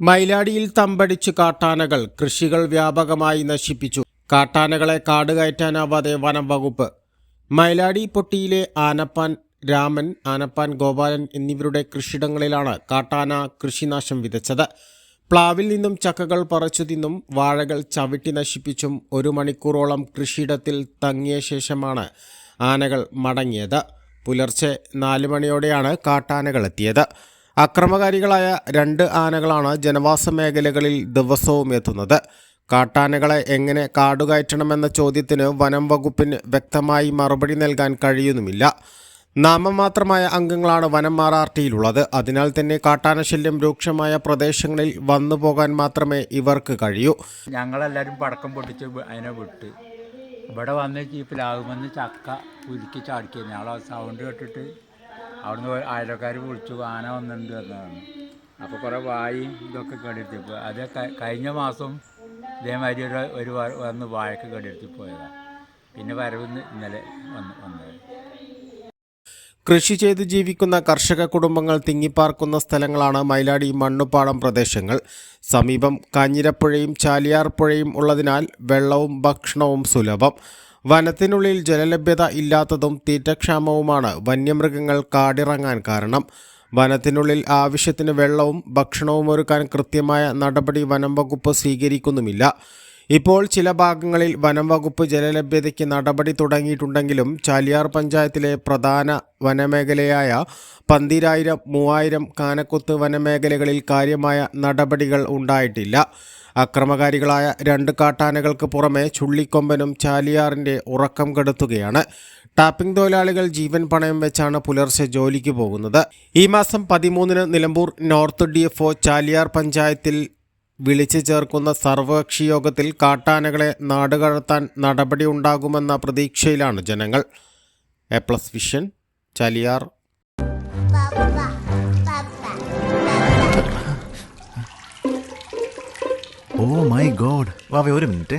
മൈലാടിയിൽ തമ്പടിച്ച് കാട്ടാനകൾ കൃഷികൾ വ്യാപകമായി നശിപ്പിച്ചു. കാട്ടാനകളെ കാട് കയറ്റാനാവാതെ വനം വകുപ്പ്. മൈലാടി പൊട്ടിയിലെ ആനപ്പാൻ രാമൻ ആനപ്പാൻ ഗോപാലൻ എന്നിവരുടെ കൃഷിയിടങ്ങളിലാണ് കാട്ടാന കൃഷിനാശം വിതച്ചത്. പ്ലാവിൽ നിന്നും ചക്കകൾ പറിച്ചു തിന്നും വാഴകൾ ചവിട്ടി നശിപ്പിച്ചും ഒരു മണിക്കൂറോളം കൃഷിയിടത്തിൽ തങ്ങിയ ശേഷമാണ് ആനകൾ മടങ്ങിയത്. പുലർച്ചെ നാല് മണിയോടെയാണ് കാട്ടാനകൾ എത്തിയത്. അക്രമകാരികളായ രണ്ട് ആനകളാണ് ജനവാസ മേഖലകളിൽ ദിവസവും എത്തുന്നത്. കാട്ടാനകളെ എങ്ങനെ കാടുകയറ്റണമെന്ന ചോദ്യത്തിന് വനം വകുപ്പിന് വ്യക്തമായി മറുപടി നൽകാൻ കഴിയുന്നുമില്ല. നാമമാത്രമായ അംഗങ്ങളാണ് വനം മാറാർട്ടിയിലുള്ളത് അതിനാൽ തന്നെ കാട്ടാനശല്യം രൂക്ഷമായ പ്രദേശങ്ങളിൽ വന്നു പോകാൻ മാത്രമേ ഇവർക്ക് കഴിയൂ. ഞങ്ങളെല്ലാവരും പടക്കം പൊട്ടിച്ച് അതിനെ വിട്ട്. ഇവിടെ വന്ന് ജീപ്പിലാകുമെന്ന് ചക്ക ഉരുക്കി ചാടിക്കുക ഞങ്ങൾ സൗണ്ട് കേട്ടിട്ട് അവിടുന്ന് ഒരു അയലക്കാർ വിളിച്ചു ആന വന്നിട്ടുണ്ട് എന്നതാണ്. അപ്പോൾ കുറേ വായും ഇതൊക്കെ കെടുത്തിപ്പോൾ അത് കഴിഞ്ഞ മാസം ഇതേമാതിരി ഒരു ഒരു വന്ന് വാഴക്ക് കെടുത്തി പോയതാണ് പിന്നെ വരവ് ഇന്നലെ വന്ന് വന്നത്. കൃഷി ചെയ്ത് ജീവിക്കുന്ന കർഷക കുടുംബങ്ങൾ തിങ്ങിപ്പാർക്കുന്ന സ്ഥലങ്ങളാണ് മൈലാടി മണ്ണുപ്പാടം പ്രദേശങ്ങൾ. സമീപം കാഞ്ഞിരപ്പുഴയും ചാലിയാർ പുഴയും ഉള്ളതിനാൽ വെള്ളവും ഭക്ഷണവും സുലഭം. വനത്തിനുള്ളിൽ ജലലഭ്യത ഇല്ലാത്തതും തീറ്റക്ഷാമവുമാണ് വന്യമൃഗങ്ങൾ കാടിറങ്ങാൻ കാരണം. വനത്തിനുള്ളിൽ ആവശ്യത്തിന് വെള്ളവും ഭക്ഷണവും ഒരുക്കാൻ കൃത്യമായ നടപടി വനം വകുപ്പ് സ്വീകരിക്കുന്നുമില്ല. ഇപ്പോൾ ചില ഭാഗങ്ങളിൽ വനം വകുപ്പ് ജലലഭ്യതയ്ക്ക് നടപടി തുടങ്ങിയിട്ടുണ്ടെങ്കിലും ചാലിയാർ പഞ്ചായത്തിലെ പ്രധാന വനമേഖലയായ പന്തിരായിരം മൂവായിരം കാനക്കുത്ത് വനമേഖലകളിൽ കാര്യമായ നടപടികൾ ഉണ്ടായിട്ടില്ല. അക്രമകാരികളായ രണ്ട് കാട്ടാനകൾക്ക് പുറമെ ചുള്ളിക്കൊമ്പനും ചാലിയാറിന്റെ ഉറക്കം കെടുത്തുകയാണ്. ടാപ്പിംഗ് തൊഴിലാളികൾ ജീവൻ പണയം വെച്ചാണ് പുലർച്ചെ ജോലിക്ക് പോകുന്നത്. ഈ മാസം പതിമൂന്നിന് നിലമ്പൂർ നോർത്ത് ഡി ചാലിയാർ പഞ്ചായത്തിൽ വിളിച്ചു ചേർക്കുന്ന സർവകക്ഷി യോഗത്തിൽ കാട്ടാനകളെ നാടുകടത്താൻ നടപടി ഉണ്ടാകുമെന്ന പ്രതീക്ഷയിലാണ് ജനങ്ങൾ. A plus vision Chaliyar. Oh my god വാവേ ഒരു minute.